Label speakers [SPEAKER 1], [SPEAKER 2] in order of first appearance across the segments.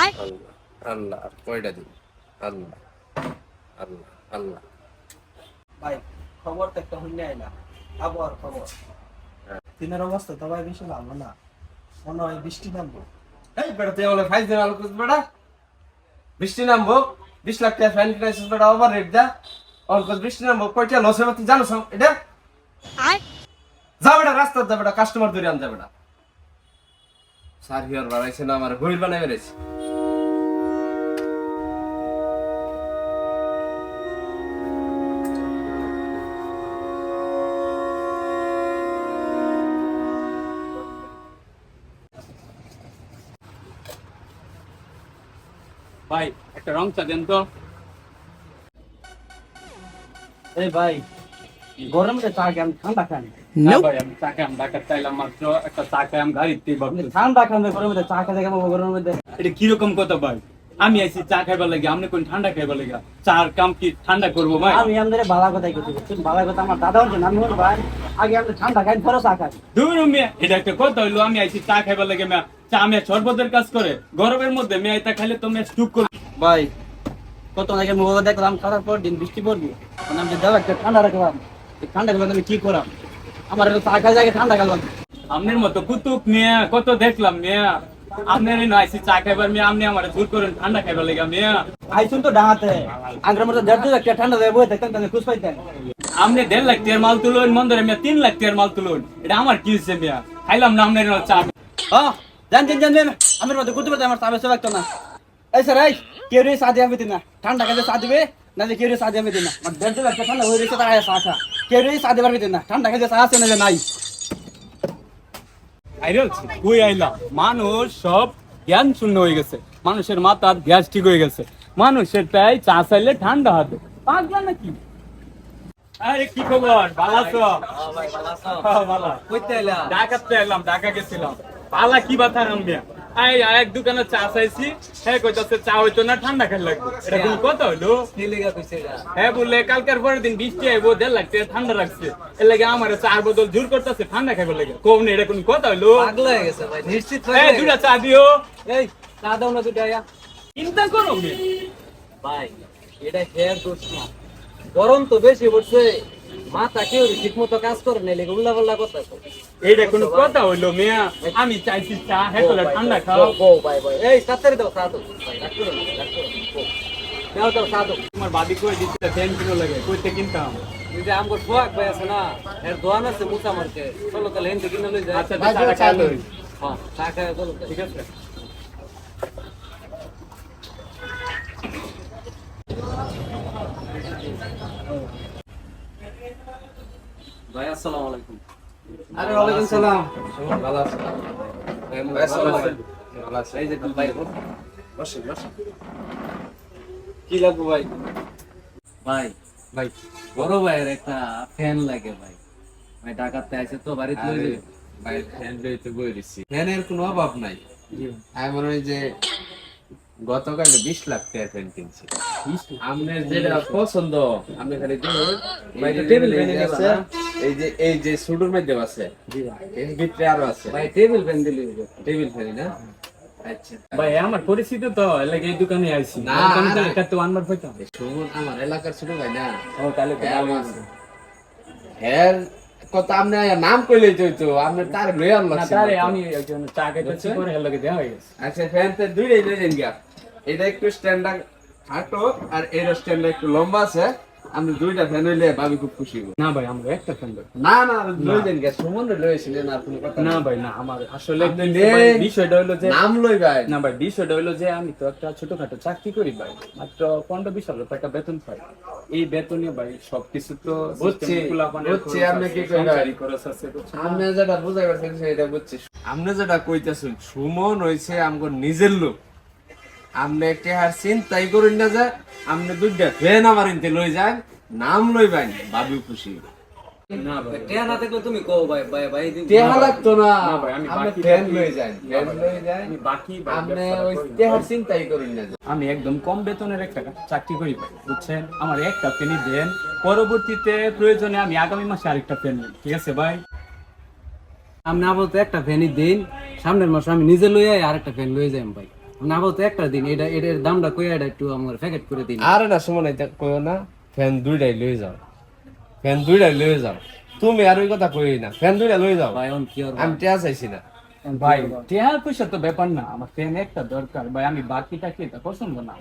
[SPEAKER 1] আল্লাহ আল্লাহ আর কয়টা দিন? আল্লাহ আল্লাহ আল্লাহ।
[SPEAKER 2] ভাই খবর তো একটা হইলে আইলা। আবহাওয়ার খবর। দিনের অবস্থা তো ভাই বেশি ভালো না। মনে হয় বৃষ্টি নামবো।
[SPEAKER 1] এই বেটা তুই বলে ফাইজ দিন আলো বেটা। বৃষ্টি নামবো। বিশ লাখ টাকা ফ্যান কিনাইছিস বেটা ওভার রেট দা অল্প বৃষ্টি নামবো। কয়টা লস হবে তুই জানো এটা? যা বেটা রাস্তা যা বেটা কাস্টমার ধরে আন যা বেটা। সার হিয়ার বানাইছে না আমার গরিব বানাই বেড়েছে
[SPEAKER 3] ভাই একটা রং চা দেন তো।
[SPEAKER 2] এই ভাই গরমে চা কেন ঠান্ডা খান।
[SPEAKER 3] না ভাই আমি চা খাম ঢাকা চাইলাম মাত্র একটা চা গাড়ি গাড়িতে
[SPEAKER 2] ঠান্ডা খান গরমে চা খেতে গরমের মধ্যে।
[SPEAKER 3] এটা কীরকম কথা ভাই? আমি আইছি চা খাইবার লাগে আপনি কোন ঠান্ডা খাইবার লাগে চার কাম কি ঠান্ডা করব ভাই?
[SPEAKER 2] আমি আমাদের বালা কথাই করতে তুমি বালা কথা আমার দাদা হচ্ছে আমি বলব ভাই আগে আমাদের ঠান্ডা খাই পরে চা খাই
[SPEAKER 3] দূর মিয়া এটা একটা কথা হইল আমি আইছি চা খাইবার লাগে মিয়া চা মেয়ে শরবতের কাজ করে গরমের মধ্যে মেয়ে এটা খাইলে তো মেয়ে স্টুক করবে
[SPEAKER 2] ভাই কত আগে মোবাইল দেখলাম খারাপ পর দিন বৃষ্টি পড়বি। মানে আমি দাদা একটা ঠান্ডা রাখলাম ঠান্ডা গেলাম আমি কি করাম? আমার চা খাই জায়গায় ঠান্ডা গেলাম
[SPEAKER 3] আপনার মতো কুতুক মিয়া কত দেখলাম মিয়া। আপনার এই আইছি চা খাইবার মিয়া আপনি আমার দূর করেন ঠান্ডা খাইবার লাগে মিয়া।
[SPEAKER 2] আইসুন তো ডাঙাতে। আগের মতো দেড় দুই একটা ঠান্ডা দেয় বই দেখতেন তাহলে খুশ পাইতেন।
[SPEAKER 3] আপনি দেড় লাখ টাকার মাল তুলুন মন্দরে মিয়া তিন লাখ টাকার মাল তুলুন। এটা আমার কি হচ্ছে মিয়া? খাইলাম না আপনার চা।
[SPEAKER 2] জান জান জান জান আমার মতো করতে পারতে আমার চা বেশি লাগতো না। এই স্যার এই কেউ রে চা দিয়ে না ঠান্ডা কাজে চা দিবে না যে কেউ রে চা দিয়ে আমি দিন। না দেড় দুই একটা ঠান্ডা হয়ে গেছে তারা চা কেউ রে চা দিয়ে পারবি না ঠান্ডা কাজে চা আছে না যে নাই?
[SPEAKER 3] মানুষ সব জ্ঞান শূন্য হয়ে গেছে। মানুষের মাথার গ্যাস ঠিক হয়ে গেছে। মানুষের তাই চা চাইলে ঠান্ডা হাতে। পাগলা নাকি? আরে কি খবর? ভালো আছো? হ্যাঁ, ভালো ঢাকাতে এলাম ঢাকা গেছিলাম। পালা কি বাথা রামিয়া এই এক দোকানে চা চাইছি। হ্যাঁ কইতাছে চা হইতো না ঠান্ডা খাই লাগবে। এটা কোন কথা হইল। হ্যাঁ বললে কালকের পরের দিন বৃষ্টি আইবো দেড় লাগছে ঠান্ডা রাখছে এর লাগে আমার চার বদল জোর করতেছে ঠান্ডা খাইবার লাগে। কোন এটা কোন কথা হইল?
[SPEAKER 2] পাগলা হয়ে গেছে ভাই নিশ্চিত
[SPEAKER 3] দুটা চা দিও।
[SPEAKER 2] এই চা দাও না দুটা আয়া।
[SPEAKER 3] চিন্তা করো
[SPEAKER 2] ভাই এটা হেয়ার দোষ না। গরম তো বেশি পড়ছে। মাথা কেউ ঠিক মতো কাজ করে না উল্লা পাল্লা কথা
[SPEAKER 3] এইটা কোনো কথা হইল মিয়া। আমি চাইছি চা হ্যাঁ ঠান্ডা খাও।
[SPEAKER 2] গো ভাই ভাই এই তাড়াতাড়ি দাও চা দাও ভাই রাখ করো না রাখ করো না, গো। দাও দাও চা দাও
[SPEAKER 3] তোমার বাদি কই ফ্যান কিলো লাগে কইতে কিনতাম।
[SPEAKER 2] এই যে আমগো সোয়াক ভাই আছে না এর দোয়ান আছে মুসা মার্কে চলো তাহলে হেন থেকে লই যাই।
[SPEAKER 3] আচ্ছা চা খাই। লই
[SPEAKER 2] হ্যাঁ চা চলো।
[SPEAKER 3] ঠিক আছে।
[SPEAKER 2] ভাই আসসালামু আলাইকুম।
[SPEAKER 1] আরে ওয়ালাইকুম সালাম। ভালো আছো আসসালামু আলাইকুম ভালো আছো
[SPEAKER 2] এই যে ভাই
[SPEAKER 1] বসে বসে কি লাগবে ভাই?
[SPEAKER 2] ভাই
[SPEAKER 1] ভাই।
[SPEAKER 2] বড় ভাইয়ের একটা ফ্যান লাগে ভাই। ভাই ঢাকাতে আছে তো বাড়িতে লই যাবে
[SPEAKER 1] ভাই ফ্যান লইতে বই দিছি। ফ্যানের কোনো অভাব নাই। আমি মনে হয় যে গতকাল বিশ লাখ টাকা ফ্যান কিনছি। আপনার যেটা পছন্দ আপনি খালি দিন।
[SPEAKER 2] টেবিল ফ্যান
[SPEAKER 1] এই যে? এই যে সুডুর মধ্যে আছে।
[SPEAKER 2] জি ভাই।
[SPEAKER 1] এর ভিতরে আরও আছে।
[SPEAKER 2] ভাই টেবিল ফ্যান দিলি
[SPEAKER 1] টেবিল ফ্যান না? আচ্ছা।
[SPEAKER 3] ভাই আমার পরিচিত তো এর এই দোকানে আইছি।
[SPEAKER 1] না,
[SPEAKER 3] দোকানে তো আনবার পাইতাম
[SPEAKER 1] সুমন আমার এলাকার ছোট ভাই না।
[SPEAKER 3] ও তাহলে তো ভালো আছে।
[SPEAKER 1] হ্যাঁ কত আপনি নাম কইলে তো আপনি তার
[SPEAKER 3] না আমি একজন চা খাইতেছি করে এর লাগে দেওয়া হয়ে গেছে।
[SPEAKER 1] আচ্ছা ফ্যান তো দুইটাই লয়ে যান গিয়া। এটা একটু স্ট্যান্ডার্ড খাটো আর এর স্ট্যান্ডার্ড একটু লম্বা আছে। আপনি দুইটা ফ্যান হইলে ভাবি খুব খুশি হইব।
[SPEAKER 3] না ভাই আমরা একটা ফ্যান দেব
[SPEAKER 1] না না লয়ে যান গিয়া সুমন লয়েছিলেন আর কোনো কথা
[SPEAKER 3] না
[SPEAKER 1] না
[SPEAKER 3] ভাই না আমার আসলে বিষয়টা হলো যে
[SPEAKER 1] নাম লই ভাই।
[SPEAKER 3] না ভাই বিষয়টা হলো যে আমি তো একটা ছোটখাটো চাকরি করি ভাই মাত্র পনেরো বিশ হাজার টাকা বেতন পাই। এই বেতনে ভাই সবকিছু তো
[SPEAKER 1] বুঝছি, বুঝছি,
[SPEAKER 3] খরচ
[SPEAKER 1] আপনি কি
[SPEAKER 3] খরচ আছে?
[SPEAKER 1] আপনি যেটা বুঝাই পারছেন সেটা বুঝছি। আপনি যেটা কইতেছেন সুমন হইছে আমগো নিজের লোক। আপনি একটা হার চিন্তাই করুন না যে আপনি দুইটা ফ্যান আমার ইনতে লই যান নাম লই বাইন ভাবি খুশি।
[SPEAKER 3] না ভাই।
[SPEAKER 2] টেয়া না থাকলে তুমি কও ভাই ভাই ভাই দিন।
[SPEAKER 1] লাগতো না।
[SPEAKER 3] না ভাই, আমি বাকি
[SPEAKER 1] ফ্যান লই যান ফ্যান লই যান।
[SPEAKER 3] আমি বাকি
[SPEAKER 1] আপনি ওই
[SPEAKER 3] করি। না।
[SPEAKER 1] চিন্তাই করুন না
[SPEAKER 3] আমি একদম কম বেতনের একটা চাকরি করি ভাই বুঝছেন? আমার একটা পেনি দেন। পরবর্তীতে প্রয়োজনে আমি আগামী মাসে আরেকটা পেন নিই ঠিক আছে ভাই?
[SPEAKER 2] আপনি আপাতত একটা ফ্যানই দিন সামনের মাসে আমি নিজে লই আই আরেকটা ফ্যান লই যাই ভাই।
[SPEAKER 4] না বলতো একটা দিন এটা এটার দামটা এটা একটু আমার প্যাকেট করে দিন।
[SPEAKER 1] আরে না সুমন এটা কইও না ফ্যান দুইটাই লয়ে যাও। ফ্যান দুইটাই লয়ে যাও। তুমি আর ওই কথা কই না ফ্যান দুইটা লয়ে যাও।
[SPEAKER 4] ভাই অন কি
[SPEAKER 1] আমি টিয়া চাইছি না।
[SPEAKER 3] ভাই টেহার পয়সা তো ব্যাপার না আমার ফ্যান একটা দরকার। ভাই আমি বাকিটা কি পছন্দ না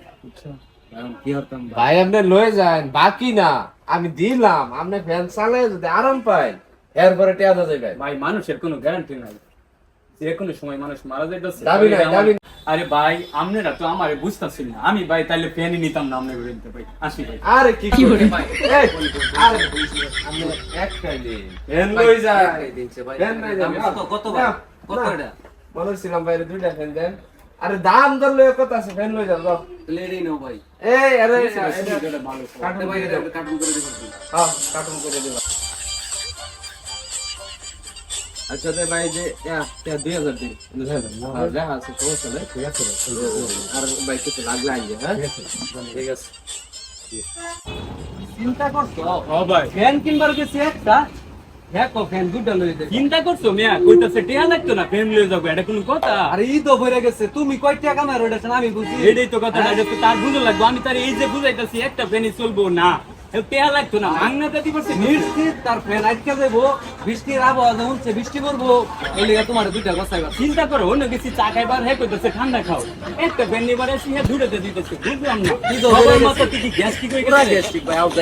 [SPEAKER 4] ভাই হতাম ভাই?
[SPEAKER 1] আপনি লয়ে যান বাকি না। আমি দিলাম আপনি ফ্যান চালাই যদি আরাম পাই এরপরে টিয়া যাইবেন
[SPEAKER 3] ভাই মানুষের কোনো গ্যারান্টি নাই। যে কোনো সময় মানুষ মারা যাইতেছে।
[SPEAKER 1] দাবি নাই, দাবি নাই।
[SPEAKER 3] আরে ভাই আপনারা তো আমারে বুঝতেছেন না। আমি ভাই তাইলে ফ্যানই নিতাম না আপনাকে নিতে ভাই। আসি ভাই।
[SPEAKER 1] আরে কি করে? ভাই? আরে আপনি একটাই দিন ফ্যান লয়ে যায়
[SPEAKER 4] দিনছে ভাই।
[SPEAKER 1] ফ্যান নাই যাবে।
[SPEAKER 4] কত কত ভাই
[SPEAKER 1] না,
[SPEAKER 4] কত
[SPEAKER 1] না।
[SPEAKER 4] এটা?
[SPEAKER 1] মনে ছিলাম বাইরে দুইটা ফ্যান দেন। আরে দাম দর লয়ে কত আছে? ফ্যান লয়ে যাও।
[SPEAKER 4] লেডি নাও ভাই।
[SPEAKER 1] এই আরে
[SPEAKER 4] ভাই
[SPEAKER 1] করে
[SPEAKER 4] এটা
[SPEAKER 1] দাও
[SPEAKER 4] কার্টুন করে দিবেন
[SPEAKER 1] হ্যাঁ কার্টুন করে দিবা। আচ্ছা রে ভাই যে দুই হাজার দিন। হ্যাঁ, আছে সমস্যা নেই। ঠিক আছে আর ভাই কিছু লাগলে আইয়ে হ্যাঁ? ঠিক আছে
[SPEAKER 2] চিন্তা করছ?
[SPEAKER 3] ও ভাই।
[SPEAKER 2] ফ্যান কিনবার গেছি একটা। দেখো ফ্যান দুটা লই দে
[SPEAKER 3] চিন্তা করছ মিয়া? কইতাছে টেহা লাগতো না ফ্যান লয়ে যাব এটা কোনো কথা?
[SPEAKER 2] আরে ই তো ভরে গেছে তুমি কয় টাকা মারো এটা আমি বুঝি।
[SPEAKER 3] এটাই তো কথা তো তার বুঝো লাগবো। আমি তার এই যে বুঝাইতাছি একটা ফ্যানই চলবো না। টেহা লাগতো না মাংনাটা দি পারছে
[SPEAKER 2] তার ফ্যান আটকে যাব। বৃষ্টির আবহাওয়া যেমন হচ্ছে, বৃষ্টি পড়ব ওই লিগে তোমার দুইটা গছাইবা
[SPEAKER 3] চিন্তা করো অন্য কিছু চা খাইবার হে করতেছে ঠান্ডা খাও। একটা ফ্যান নিবার এসে হে দুটাতে দিতেছে বুঝলাম না। সবার
[SPEAKER 2] হয়ে
[SPEAKER 3] মতো কি গ্যাস কি করে গেছে
[SPEAKER 2] ভাই আউট